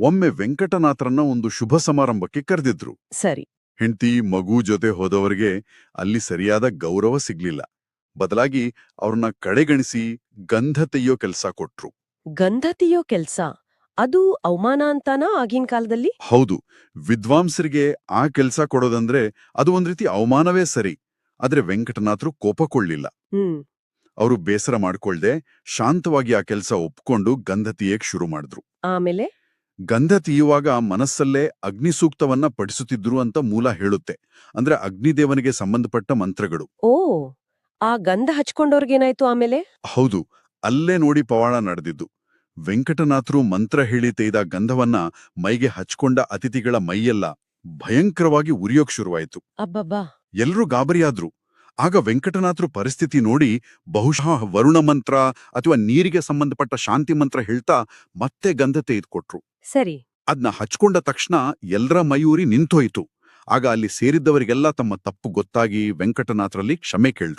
ಒಮ್ಮೆ ವೆಂಕಟನಾಥರನ್ನ ಒಂದು ಶುಭ ಸಮಾರಂಭಕ್ಕೆ ಕರೆದಿದ್ರು. ಸರಿ. ಹೆಂಡತಿ ಮಗು ಜೊತೆ ಹೋದವರಿಗೆ ಅಲ್ಲಿ ಸರಿಯಾದ ಗೌರವ ಸಿಗ್ಲಿಲ್ಲ. ಬದಲಾಗಿ ಅವ್ರನ್ನ ಕಡೆಗಣಿಸಿ ಗಂಧ ತೆಯ್ಯೋ ಕೆಲ್ಸ ಕೊಟ್ರು. ಗಂಧ ತೆಯ್ಯೋ ಕೆಲ್ಸ? ಅದು ಅವಮಾನ ಅಂತಾನಾ ಆಗಿನ ಕಾಲದಲ್ಲಿ? ಹೌದು. ವಿದ್ವಾಂಸರಿಗೆ ಆ ಕೆಲ್ಸ ಕೊಡೋದಂದ್ರೆ ಅದು ಒಂದ್ ರೀತಿ ಅವಮಾನವೇ ಸರಿ. ಆದ್ರೆ ವೆಂಕಟನಾಥರು ಕೋಪಕೊಳ್ಳಿಲ್ಲ ಅವರು ಬೇಸರ ಮಾಡ್ಕೊಳ್ದೆ ಶಾಂತವಾಗಿ ಆ ಕೆಲ್ಸ ಒಪ್ಕೊಂಡು ಗಂಧ ತೀಯಕ್ ಶುರು ಮಾಡಿದ್ರು. ಆಮೇಲೆ? ಗಂಧ ತೀಯುವಾಗ ಮನಸ್ಸಲ್ಲೇ ಅಗ್ನಿ ಸೂಕ್ತವನ್ನ ಪಡಿಸುತ್ತಿದ್ರು ಅಂತ ಮೂಲ ಹೇಳುತ್ತೆ. ಅಂದ್ರೆ ಅಗ್ನಿದೇವನಿಗೆ ಸಂಬಂಧಪಟ್ಟ ಮಂತ್ರಗಳು. ಓ ಆ ಗಂಧ ಹಚ್ಕೊಂಡವ್ರಿಗೇನಾಯ್ತು ಆಮೇಲೆ? ಹೌದು ಅಲ್ಲೇ ನೋಡಿ ಪವಾಡ ನಡೆದಿದ್ದು. ವೆಂಕಟನಾಥರು ಮಂತ್ರ ಹೇಳಿ ತೆಯ್ದ ಗಂಧವನ್ನ ಮೈಗೆ ಹಚ್ಕೊಂಡ ಅತಿಥಿಗಳ ಮೈಯೆಲ್ಲ ಭಯಂಕರವಾಗಿ ಉರಿಯೋಕ್ ಶುರುವಾಯಿತು. ಅಬ್ಬಬ್ಬಾ. ಎಲ್ರೂ ಗಾಬರಿಯಾದ್ರು. ಆಗ ವೆಂಕಟನಾಥರು ಪರಿಸ್ಥಿತಿ ನೋಡಿ ಬಹುಶಃ ವರುಣ ಮಂತ್ರ ಅಥವಾ ನೀರಿಗೆ ಸಂಬಂಧಪಟ್ಟ ಶಾಂತಿ ಮಂತ್ರ ಹೇಳ್ತಾ ಮತ್ತೆ ಗಂಧ ತೆಗೆದುಕೊಟ್ರು. ಸರಿ. ಅದ್ನ ಹಚ್ಕೊಂಡ ತಕ್ಷಣ ಎಲ್ರ ಮಯೂರಿ ನಿಂತೋಯ್ತು. ಆಗ ಅಲ್ಲಿ ಸೇರಿದ್ದವರಿಗೆಲ್ಲ ತಮ್ಮ ತಪ್ಪು ಗೊತ್ತಾಗಿ ವೆಂಕಟನಾಥರಲ್ಲಿ ಕ್ಷಮೆ ಕೇಳ್ರು.